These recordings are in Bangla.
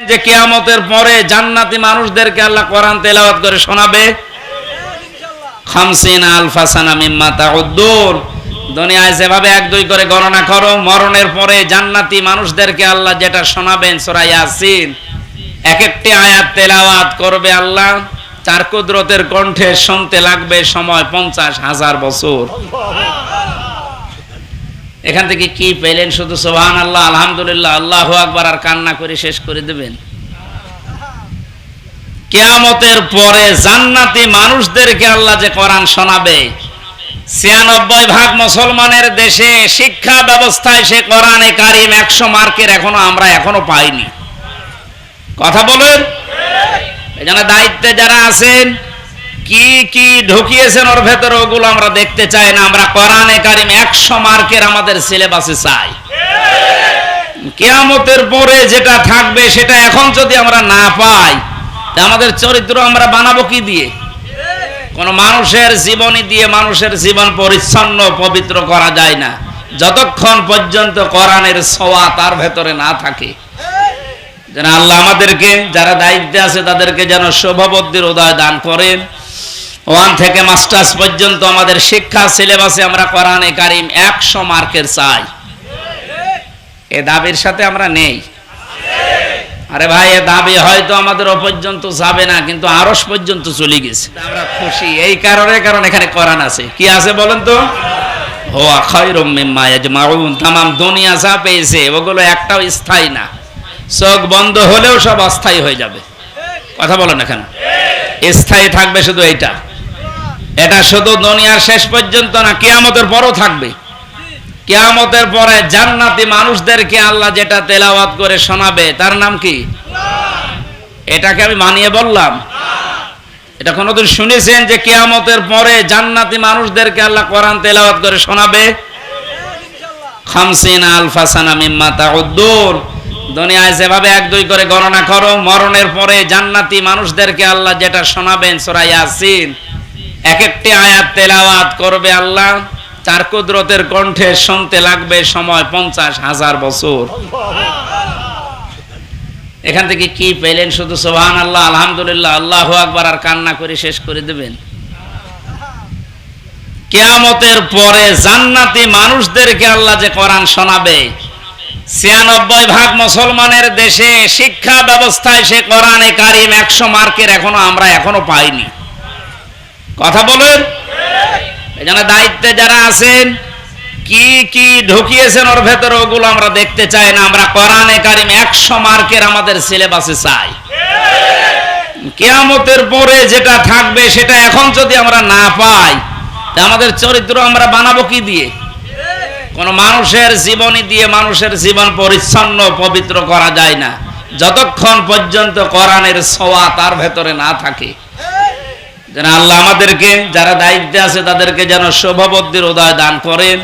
যে কেয়ামতের পরে জান্নাতি মানুষদেরকে আল্লাহ কোরআন তেলাওয়াত করে শোনাবে। এক দুই করে গণনা করো, মরণের পরে জান্নাতি মানুষদেরকে আল্লাহ যেটা শোনাবেন এক একটি আয়াত তেলাওয়াত করবে আল্লাহ। চার কুদরতের কণ্ঠে শুনতে লাগবে সময় পঞ্চাশ হাজার বছর। এখান থেকে কি পেলেন? শুধু সোহান আল্লাহ আলহামদুলিল্লাহ, আল্লাহ আকবার, আর কান্না করে শেষ করে দেবেন। কেয়ামতের পরে জান্নাতি মানুষদেরকে আল্লাহ যে কোরআন শোনাবে, ছিয়ানব্বই ভাগ মুসলমানের দেশে শিক্ষা ব্যবস্থায় সে কোরআনে কারিম একশো মার্কের এখনও আমরা এখনও পাইনি। কথা বলেন? এখানে দায়িত্বে যারা আছেন কি কি ঢুকিয়েছেন ওর ভেতরে ওগুলো আমরা দেখতে চাই না। আমরা কোরআনে কারিম একশো মার্কের আমাদের সিলেবাসে চাই। কেয়ামতের পরে যেটা থাকবে সেটা এখন যদি আমরা না পাই, তা আমাদের চরিত্র আমরা বানাবো কি দিয়ে? কোন মানুষের জীবনী দিয়ে মানুষের জীবন পরিচ্ছন্ন, পবিত্র করা যায় না। যতক্ষণ পর্যন্ত কোরআনের ছোঁয়া তার ভেতরে না থাকে। যেন আল্লাহ আমাদেরকে, যারা দায়িত্বে আছে, তাদেরকে যেন শোভাবদ্ধির উদয় দান করেন। ওয়ান থেকে মাস্টার্স পর্যন্ত আমাদের শিক্ষা সিলেবাসে আমরা কোরআনে কারিম একশো মার্কের চাই। এ দাবির সাথে আমরা নেই। আরে ভাই, এ দাবি হয়তো আমাদের পর্যন্ত যাবে না, কিন্তু আরস পর্যন্ত চলে গেছে। আমরা খুশি। এই কারণে, কারণ এখানে কোরআন আছে। কি আছে বলেন তো? হোয়া তামাম দুনিয়া যা পেয়েছে, ওগুলো একটাও স্থায়ী না। চোখ বন্ধ হলেও সব অস্থায়ী হয়ে যাবে। কথা বলেন এখানে। স্থায়ী থাকবে শুধু এইটা। এটা শুধু দুনিয়ার শেষ পর্যন্ত না, কেয়ামতের পরও থাকবে। কেয়ামতের পরে জান্নাতি মানুষদেরকে আল্লাহ যেটা তেলাওয়াত করে শোনাবে, তার নাম কি? এটাকে আমি মানিয়ে বললাম। এটা কোনোদিন শুনেছেন যে কেয়ামতের পরে জান্নাতি মানুষদেরকে আল্লাহ কোরআন তেলাওয়াত করে শোনাবে? খামসিন এক দুই করে গণনা করো, মরণের পরে জান্নাতি মানুষদেরকে আল্লাহ যেটা শোনাবেন, সূরা ইয়াসিন। এক একটি আয়াত তেলাওয়াত করবে আল্লাহ চার কুদরতের কণ্ঠে শুনতে লাগবে সময় পঞ্চাশ হাজার বছর। এখান থেকে কি পেলেন? শুধু সোহান আল্লাহ আলহামদুলিল্লাহ, আল্লাহ আকবার, আর কান্না করে শেষ করে দেবেন। কেয়ামতের পরে জান্নাতি মানুষদেরকে আল্লাহ যে কোরআন শোনাবে, ছিয়ানব্বই ভাগ মুসলমানের দেশে শিক্ষা ব্যবস্থায় সে কোরআনে কারিম একশো মার্কের এখনও আমরা এখনও পাইনি। কথা বলেন। এখানে দায়িত্বে যারা আছেন, কি কি ঢুকিয়েছেন ওর ভেতরে ওগুলো আমরা দেখতে চাই না। আমরা কোরআনে কারিম একশো মার্কের আমাদের সিলেবাসে চাই। কেয়ামতের পরে যেটা থাকবে সেটা এখন যদি আমরা না পাই, তা আমাদের চরিত্র আমরা বানাবো কি দিয়ে? কোন মানুষের জীবনী দিয়ে মানুষের জীবন পরিচ্ছন্ন, পবিত্র করা যায় না। যতক্ষণ পর্যন্ত কোরআনের ছোঁয়া তার ভেতরে না থাকে যেন আল্লাহ আমাদেরকে, যারা দায়িত্বে আছে তাদেরকে যেন শোভাবদ্ধির উদয় দান করেন।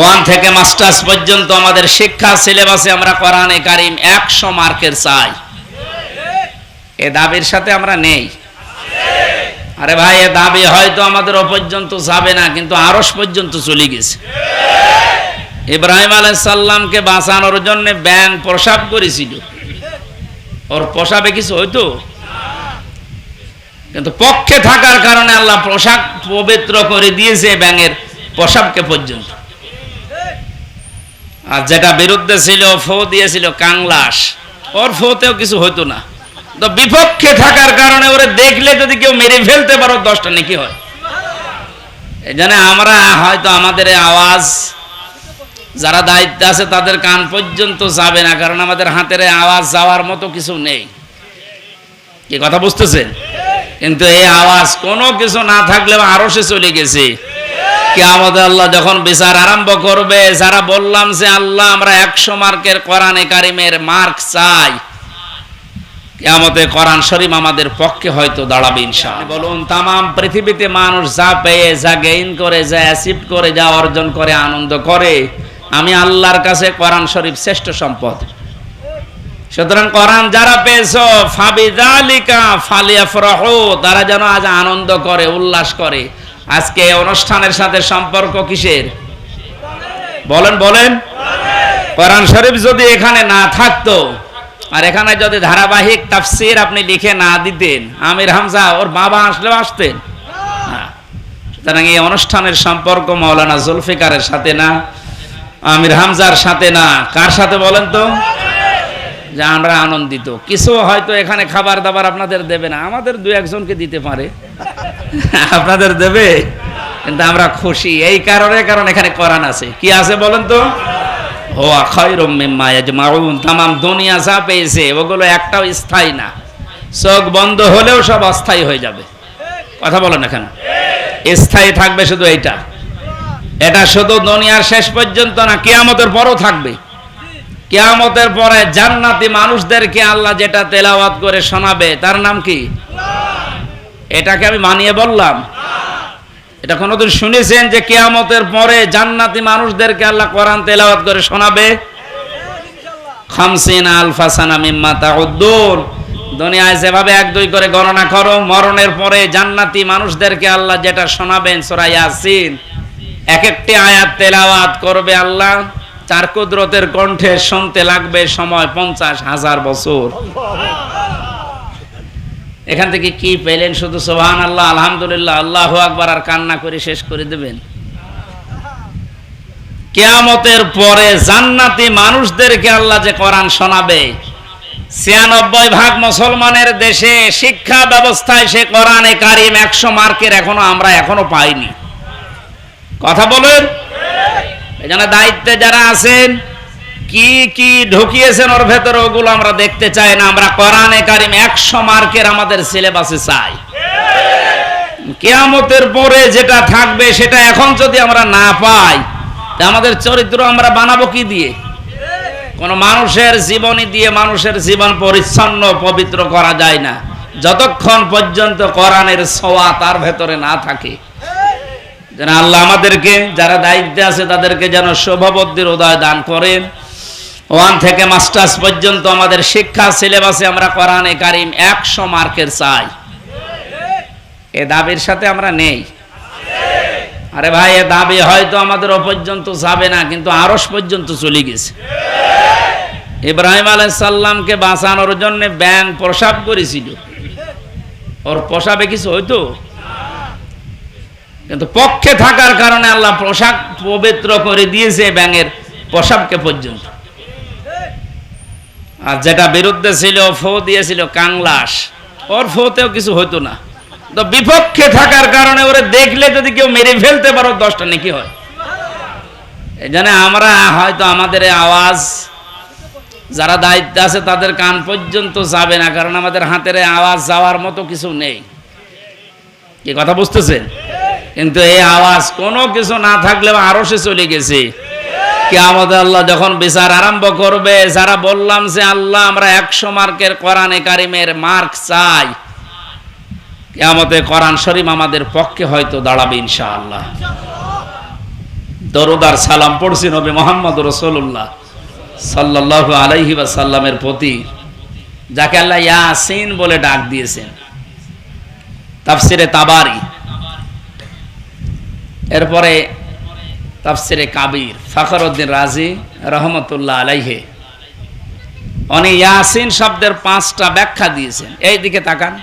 ওয়ান থেকে মাস্টার্স পর্যন্ত আমাদের শিক্ষা সিলেবাসে আমরা কোরআনে কারিম একশো মার্কের চাই। এ দাবির সাথে আমরা নেই। আরে ভাই, এ দাবি হয়তো আমাদের ও পর্যন্ত যাবে না, কিন্তু আরস পর্যন্ত চলে গেছে। ইব্রাহিম আলাইসাল্লামকে বাঁচানোর জন্য ব্যাং প্রসাব করেছিল। ওর প্রসাবে কিছু হইতো? কিন্তু পক্ষে থাকার কারণে আল্লাহ পোশাক পবিত্র করে দিয়েছে ব্যাঙের পোশাককে পর্যন্ত। আর যেটা বিরুদ্ধে ছিল, ফো দিয়েছিল কাংলাস। ওর ফোতেও কিছু হইতো না। তো বিপক্ষে থাকার কারণে ওরে দেখলে যদি কেউ মেরে ফেলতে পারো, দশটা নাকি হয়। এই জন্য আমরা হয়তো আমাদের আওয়াজ, যারা দায়িত্বে আছে তাদের কান পর্যন্ত যাবে না, কারণ আমাদের হাতের আওয়াজ যাওয়ার মতো কিছু নেই। কি কথা বুঝতেছেন? কিন্তু এই আওয়াজ কোনো কিছু না থাকলেও আরও সে চলে গেছে। কি আমাদের আল্লাহ যখন বিচার আরম্ভ করবে, যারা বললাম যে আল্লাহ আমরা একশো মার্কের কোরআনে কারিমের মার্ক চাই আমাদের কোরআন শরীফ আমাদের পক্ষে হয়তো দাঁড়াবে ইনশাআল্লাহ। বলুন, তামাম পৃথিবীতে মানুষ যা পেয়ে, যা গেইন করে, যা অ্যাচিভ করে, যা অর্জন করে, আনন্দ করে, আমি আল্লাহর কাছে কোরআন শরীফ শ্রেষ্ঠ সম্পদ। সুতরাং কোরআন যারা পেয়েছ ফাবিদালিকা ফালিয়াফরাহু, তারা যেন আজ আনন্দ করে, উল্লাস করে। আজকে অনুষ্ঠানের সাথে সম্পর্ক কিসের? বলেন বলেন। কোরআন শরীফ যদি এখানে না থাকতো, আর এখানে যদি ধারাবাহিক তাফসির আপনি লিখে না দিতেন, আমির হামজা ওর বাবা আসলেও আসতেন। সুতরাং এই অনুষ্ঠানের সম্পর্ক মৌলানা জুলফিকারের সাথে না, আমির হামজার সাথে না। কার সাথে বলেন তো? যে আমরা আনন্দিত। কিছু হয়তো এখানে খাবার দাবার আপনাদের দেবে না। আমাদের দু একজনকে দিতে পারে। আপনাদের দেবে, কিন্তু আমরা খুশি। এই কারণে, কারণ এখানে করান আছে। কি আছে বলেন তো? ও খায়রুম মিম্মা ইয়াজমাউন। তামাম দুনিয়া যা পেয়েছে, ওগুলো একটাও স্থায়ী না। চোখ বন্ধ হলেও সব অস্থায়ী হয়ে যাবে। কথা বলেন এখানে। স্থায়ী থাকবে শুধু এইটা। এটা শুধু দুনিয়ার শেষ পর্যন্ত না, কেয়ামতের পরও থাকবে। কিয়ামতের পরে জান্নাতি মানুষদেরকে আল্লাহ যেটা তেলাওয়াত করে শোনাবে, তার নাম কি? এটাকে আমি মানিয়ে বললাম। এটা কোনোদিন শুনেছেন যে কেয়ামতের পরে জান্নাতি মানুষদেরকে আল্লাহ কোরআন তেলাওয়াত করে শোনাবে? খামসিন আলফাসানা মিম্মা তাউদ্দুন। দুনিয়ায় যেভাবে এক দুই করে গণনা করো, মরণের পরে জান্নাতি মানুষদেরকে আল্লাহ যেটা শোনাবেন, সূরা ইয়াসিন। এক একটি আয়াত তেলাওয়াত করবে আল্লাহ। চার কুদরতের কণ্ঠে শুনতে লাগবে সময় পঞ্চাশ হাজার বছর। এখান থেকে কি পেলেন শুধু সোহান আল্লাহ আলহামদুলিল্লাহ, আল্লাহ আকবার আর কান্না করে শেষ করে দেবেন। কেয়ামতের পরে জান্নাতি মানুষদেরকে আল্লাহ যে কোরআন শোনাবে, ছিয়ানব্বই ভাগ মুসলমানের দেশে শিক্ষা ব্যবস্থায় সে কোরআনে কারিম একশো মার্কের এখনও আমরা এখনও পাইনি। কথা বলেন। এখানে দায়িত্বে যারা আছেন, কি কি ঢুকিয়েছেন ওর ভেতরে ওগুলো আমরা দেখতে চাই না। আমরা কোরআনে কারিম একশো মার্কের আমাদের সিলেবাসে চাই। কেয়ামতের পরে যেটা থাকবে সেটা এখন যদি আমরা না পাই, তা আমাদের চরিত্র আমরা বানাবো কি দিয়ে? কোন মানুষের জীবনী দিয়ে মানুষের জীবন পরিচ্ছন্ন পবিত্র করা যায় না। যতক্ষণ পর্যন্ত কোরআনের ছোঁয়া তার ভেতরে না থাকে। যেন আল্লাহ আমাদেরকে, যারা দায়িত্বে আছে তাদেরকে যেন শোভবদ্ধির উদয় দান করেন। ওয়ান থেকে মাস্টার্স পর্যন্ত আমাদের শিক্ষা সিলেবাসে আমরা কোরআনে কারিম একশো মার্কের চাই। এ দাবির সাথে আমরা নেই। আরে ভাই, এ দাবি হয়তো আমাদের ও পর্যন্ত যাবে না, কিন্তু আরস পর্যন্ত চলে গেছে। ইব্রাহিম আলাইসাল্লামকে বাঁচানোর জন্য ব্যাং প্রসাব করেছিল। ওর প্রসাবে কিছু হইতো? কিন্তু পক্ষে থাকার কারণে আল্লাহ পোশাক পবিত্র করে দিয়েছে ব্যাঙের পোশাককে পর্যন্ত। আর যেটা বিরুদ্ধে ছিল, ফো দিয়েছিল কাংলাস। ওর ফোতেও কিছু হতো না। তো বিপক্ষে থাকার কারণে ওরে দেখলে যদি কেউ মেরে ফেলতে পারো, দশটা নাকি হয়। এই জন্য আমরা হয়তো আমাদের আওয়াজ, যারা দায়িত্বে আছে তাদের কান পর্যন্ত যাবে না, কারণ আমাদের হাতের আওয়াজ যাওয়ার মতো কিছু নেই। কি কথা বুঝতেছেন? কিন্তু এই আওয়াজ কোনো কিছু না থাকলেও আরও সে চলে গেছে। কি আমাদের আল্লাহ যখন বিচার আরম্ভ করবে, যারা বললাম যে আল্লাহ আমরা একশো মার্কের কোরআনে কারিমের মার্ক চাই, কেয়ামতে শরীফ আমাদের পক্ষে হয়তো দাঁড়াবে দরুদার সালাম পড়ছি নবী মোহাম্মদ সাল্লাহ আলাইহি বা সাল্লামের প্রতি, যাকে আল্লাহ ইয়াসিন বলে ডাক দিয়েছেন। তাফসিরে তাবারি। এরপরে তাফসিরে কাবির ফখরুদ্দিন রাজি রহমতুল্লাহ আলাইহে। উনি ইয়াসিন শব্দের পাঁচটা ব্যাখ্যা দিয়েছেন। এই দিকে তাকান।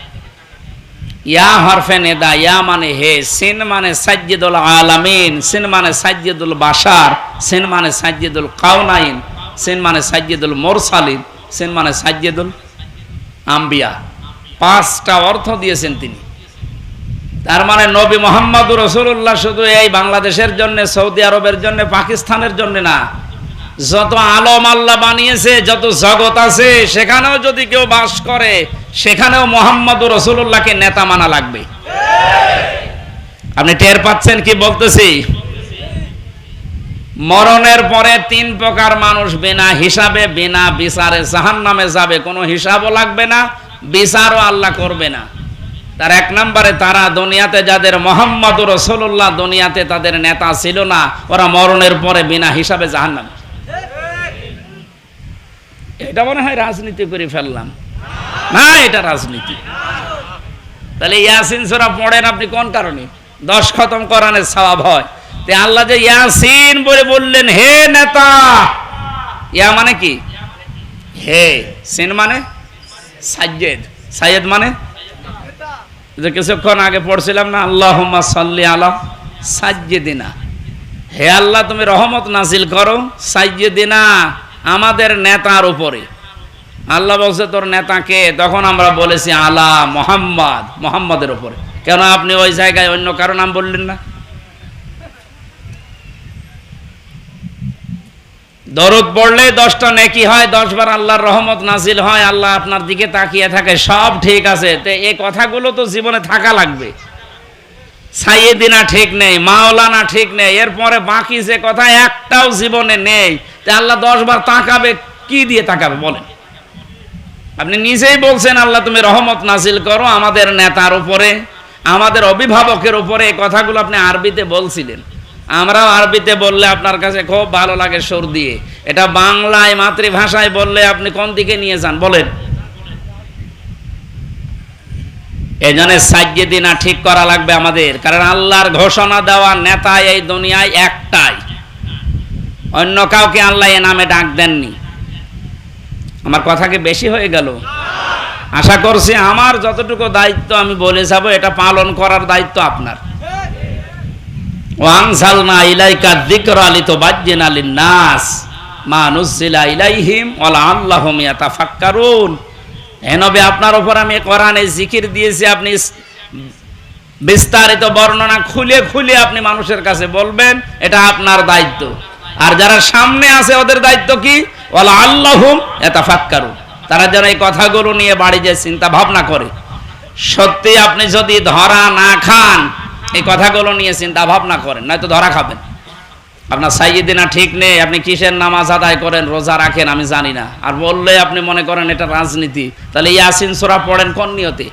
ইয়া হরফে নেদা, ইয়া মানে হে, সিন মানে সাজ্জিদুল আলামিন, সিন মানে সাজ্জিদুল বাশার, সিন মানে সাজ্জিদুল কাউনাইন সিন মানে সাজ্জিদুল মোরসালিন, সিন মানে সাজ্জিদুল আম্বিয়া। পাঁচটা অর্থ দিয়েছেন তিনি। তার মানে নবী মোহাম্মদ রসুল্লাহ শুধু এই বাংলাদেশের জন্য, সৌদি আরবের জন্য, পাকিস্তানের জন্য না। যত আলম আল্লাহ বানিয়েছে, যত জগৎ আছে, সেখানেও যদি কেউ বাস করে, সেখানেও মোহাম্মদ রসুল্লাহকে নেতা মানা লাগবে। আপনি টের পাচ্ছেন কি বলতেছি? মরণের পরে তিন প্রকার মানুষ বিনা হিসাবে, বিনা বিচারে জাহান নামে যাবে। কোনো হিসাবও লাগবে না, বিচারও আল্লাহ করবে না। তার এক নম্বরে তারা দুনিয়াতে যাদের মোহাম্মদ রসুল্লাহ দুনিয়াতে তাদের নেতা ছিল না, ওরা মরণের পরে বিনা হিসাবে জাহান নামে এটা মনে হয় রাজনীতি করে ফেললাম। না, এটা রাজনীতি। তাহলে ইয়াসিন সোরা পড়েন আপনি কোন কারণে? দশ খতম করানের স্বভাব হয়। তে আল্লাহ যে ইয়াসিন বলে বললেন, হে নেতা! ইয়া মানে কি? হে। সিন মানে? সাজ্জেদ। সাইয়েদ মানে? যে কিছুক্ষণ আগে পড়ছিলাম না আল্লাহ সাল্লি আলা সাজ্জেদিনা। হে আল্লাহ, তুমি রহমত নাজিল করো সাজ্জেদিনা আমাদের নেতার উপরে। আল্লাহ বলছে, তোর নেতাকে তখন আমরা বলেছি, আলা মোহাম্মদ, মোহাম্মদের উপরে। কেন আপনি ওই জায়গায় অন্য কারও নাম বললেন না? দরদ পড়লে দশটা নেকি হয়, দশবার আল্লাহর রহমত নাজিল হয়, আল্লাহ আপনার দিকে তাকিয়ে থাকে, সব ঠিক আছে। তো এই কথাগুলো তো জীবনে থাকা লাগবে। সাইয়েদিনা ঠিক নেই, মাওলানা ঠিক নেই, এরপরে বাকি যে কথা একটাও জীবনে নেই। তা আল্লাহ দশবার তাকাবে, কি দিয়ে তাকাবে বলেন? আপনি নিজেই বলছেন, আল্লাহ তুমি রহমত নাজিল করো আমাদের নেতার উপরে, আমাদের অভিভাবকের উপরে এই কথাগুলো আপনি আরবিতে বলছিলেন। আমরাও আরবিতে বললে আপনার কাছে খুব ভালো লাগে সর দিয়ে এটা বাংলায় মাতৃভাষায় বললে আপনি কোন দিকে নিয়ে যান? বলেন। এই জন্য ঠিক করা লাগবে আমাদের, কারণ আল্লাহর ঘোষণা দেওয়া নেতা এই দুনিয়ায় একটাই। অন্য কাউকে আল্লাহ এ নামে ডাক দেননি। আমার কথা কি বেশি হয়ে গেল? আশা করছি আমার যতটুকু দায়িত্ব আমি বলে যাব, এটা পালন করার দায়িত্ব আপনার। ওয়াংসালনা ইলাইকা যিকরা লিতুবাজ্জিনা লিন-নাস মা নুজিলা ইলাইহিম ওয়া লাআল্লাহুম ইয়াতাফাক্কারুন। হে নবী, আপনার উপর আমি কোরআনে জিকির দিয়েছি, আপনি বিস্তারিত বর্ণনা খুলে খুলে আপনি মানুষের কাছে বলবেন, এটা আপনার দায়িত্ব। আর যারা সামনে আছে, ওদের দায়িত্ব কি? ওয়ালা আল্লাহুম ইয়াতাফাক্কারুন। তারা যেন এই কথাগুলো নিয়ে বাড়ি যে চিন্তা ভাবনা করে। সত্যি আপনি যদি ধরা না খান এই কথাগুলো নিয়ে চিন্তা ভাবনা করেন, নয়তো ধরা খাবেন। আপনার সাইয়েদিনা ঠিক নেই, আপনি কিসের নামাজ আদায় করেন, রোজা রাখেন, আমি জানি না। আর বললে আপনি মনে করেন এটা রাজনীতি। তাহলে ইয়াসিন সোরা পড়েন কোন নিয়তে?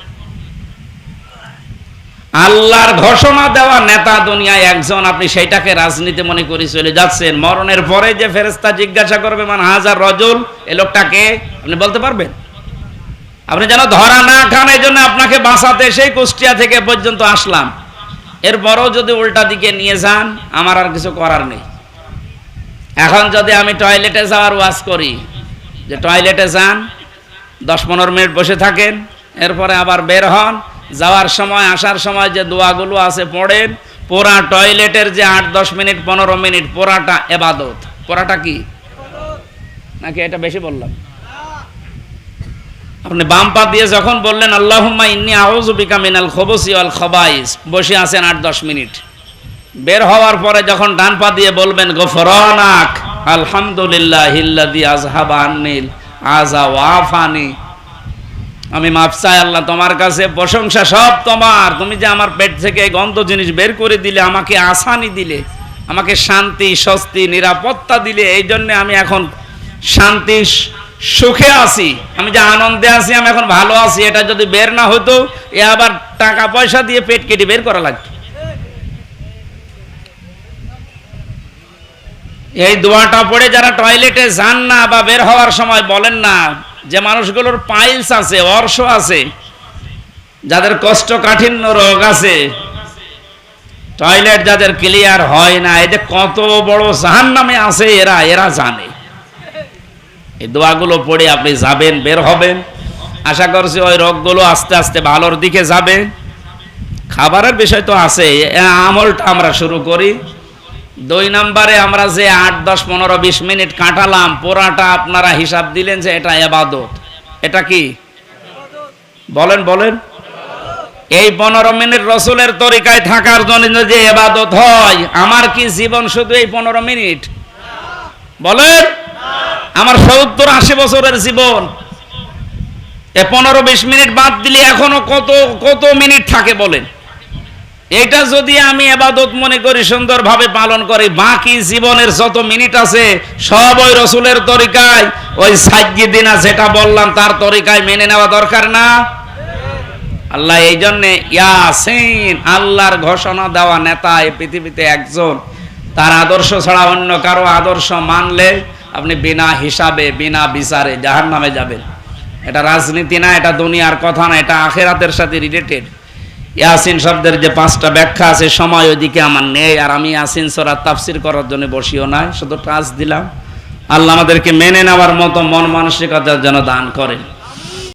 আল্লাহর ঘোষণা দেওয়া নেতা দুনিয়ায় একজন, আপনি সেইটাকে রাজনীতি মনে করে চলে যাচ্ছেন। মরণের পরে যে ফেরেস্তা জিজ্ঞাসা করবে মানে হাজার রজল? এ লোকটাকে আপনি বলতে পারবেন? আপনি যেন ধরা না খান, এই জন্য আপনাকে বাঁচাতে সেই কুষ্টিয়া থেকে পর্যন্ত আসলাম। এরপরও যদি উল্টা দিকে নিয়ে যান, আমার আর কিছু করার নেই। এখন যদি আমি টয়লেটে যাওয়ার ওয়াজ করি, যে টয়লেটে যান, দশ পনেরো মিনিট বসে থাকেন, এরপরে আবার বের হন, যাওয়ার সময়, আসার সময় যে দোয়াগুলো আছে পড়েন, পোড়া টয়লেটের যে আট, দশ মিনিট, পনেরো মিনিট, পোড়াটা এবাদত। পোড়াটা কি? নাকি এটা বেশি বললাম? আপনি বাম পা দিয়ে যখন বললেন, আল্লাহুম্মা ইন্নি আউযু বিকা মিনাল খবসি ওয়াল খবাইস, বসে আছেন আট দশ মিনিট। বের হওয়ার পরে যখন ডান পা দিয়ে বলবেন, গফরানাক আলহামদুলিল্লাহ হিল্লাদি আজহাবা আন্নিল আজা ওয়াফানি আমি মাপ আল্লাহ, তোমার কাছে প্রশংসা সব তোমার। তুমি যে আমার পেট থেকে গন্ধ জিনিস বের করে দিলে, আমাকে আসানি দিলে, আমাকে শান্তি, স্বস্তি, নিরাপত্তা দিলে, এই জন্যে আমি এখন শান্তি সুখে আছি, আমি যে আনন্দে আছি, আমি এখন ভালো আছি, এটা যদি বের না হতো এ আবার টাকা পয়সা দিয়ে পেট কেটে বের করা লাগতো। এই দোয়াটা পড়ে যারা টয়লেটে যান না বা বের হওয়ার সময় বলেন না, যে মানুষগুলোর পাইলস আছে, অর্শ আছে, যাদের কষ্টকাঠিন্য রোগ আছে, টয়লেট যাদের ক্লিয়ার হয় না এদের কত বড় জাহান নামে আছে এরা এরা জানে। এই দোয়াগুলো পড়ে আপনি যাবেন, বের হবেন। আশা করছি ওই রোগগুলো আস্তে আস্তে ভালোর দিকে যাবে। খাবারের বিষয় তো আছে আমলটা আমরা শুরু করি। দুই নম্বরে আমরা যে আট, দশ, পনেরো, বিশ মিনিট কাটালাম, পোড়াটা আপনারা হিসাব দিলেন যে এটা এবাদত। এটা কি? বলেন বলেন। এই পনেরো মিনিট রসুলের তরিকায় থাকার জন্য যদি এবাদত হয়, আমার কি জীবন শুধু এই পনেরো মিনিট? বলেন। আমার সত্তর আশি বছরের জীবন। এ পনেরো বিশ মিনিট বাদ দিলে এখনও কত কত মিনিট থাকে বলেন? এটা যদি আমি এবাদত মনে করি, সুন্দরভাবে পালন করি, বাকি জীবনের যত মিনিট আছে, সব ওই রসুলের তরিকায়, ওই সাজ্জি দিনা যেটা বললাম, তার তরিকায় মেনে নেওয়া দরকার না? আল্লাহ, এই জন্যে ইয়াসিন, আল্লাহর ঘোষণা দেওয়া নেতা এই পৃথিবীতে একজন। তার আদর্শ ছাড়া অন্য কারও আদর্শ মানলে আপনি বিনা হিসাবে, বিনা বিচারে জাহান নামে যাবেন। এটা রাজনীতি না, এটা দুনিয়ার কথা না, এটা আখেরাতের সাথে রিলেটেড ইয়াসিন শব্দের যে পাঁচটা ব্যাখ্যা আছে, সময় ওইদিকে আমার নেই, আর আমি ইয়াসিন সরা তাফসির করার জন্য বসিও নাই, শুধু টাচ দিলাম। আল্লাহ আমাদেরকে মেনে নেওয়ার মতো মন মানসিকতার জন্য দান করেন।